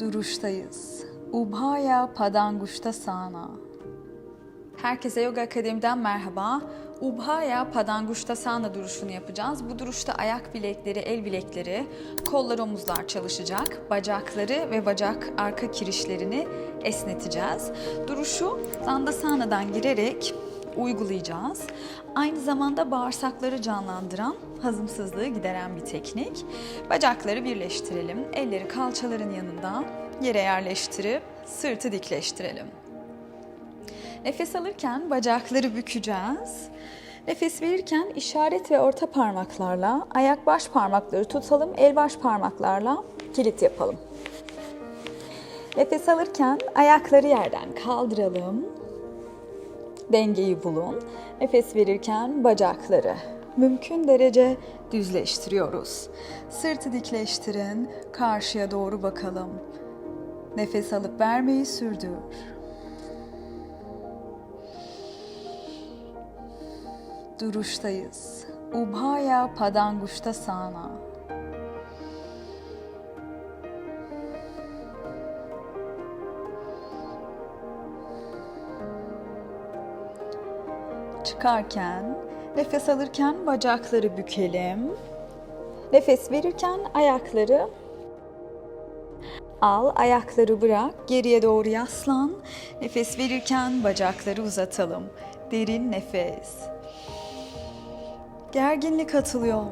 Duruştayız. Ubhaya Padanguşta Sana. Herkese Yoga Akademi'den merhaba. Ubhaya Padanguşta Sana duruşunu yapacağız. Bu duruşta ayak bilekleri, el bilekleri, kollar, omuzlar çalışacak. Bacakları ve bacak arka kirişlerini esneteceğiz. Duruşu Dandasana'dan girerek uygulayacağız. Aynı zamanda bağırsakları canlandıran, hazımsızlığı gideren bir teknik. Bacakları birleştirelim. Elleri kalçaların yanında yere yerleştirip sırtı dikleştirelim. Nefes alırken bacakları bükeceğiz. Nefes verirken işaret ve orta parmaklarla ayak baş parmakları tutalım, el baş parmaklarla kilit yapalım. Nefes alırken ayakları yerden kaldıralım. Dengeyi bulun. Nefes verirken bacakları mümkün derece düzleştiriyoruz. Sırtı dikleştirin, karşıya doğru bakalım. Nefes alıp vermeyi sürdür. Duruştayız. Ubhaya Padanguşta Sana. Çıkarken, nefes alırken bacakları bükelim. Nefes verirken ayakları al, ayakları bırak, geriye doğru yaslan. Nefes verirken bacakları uzatalım. Derin nefes. Gerginlik atılıyor.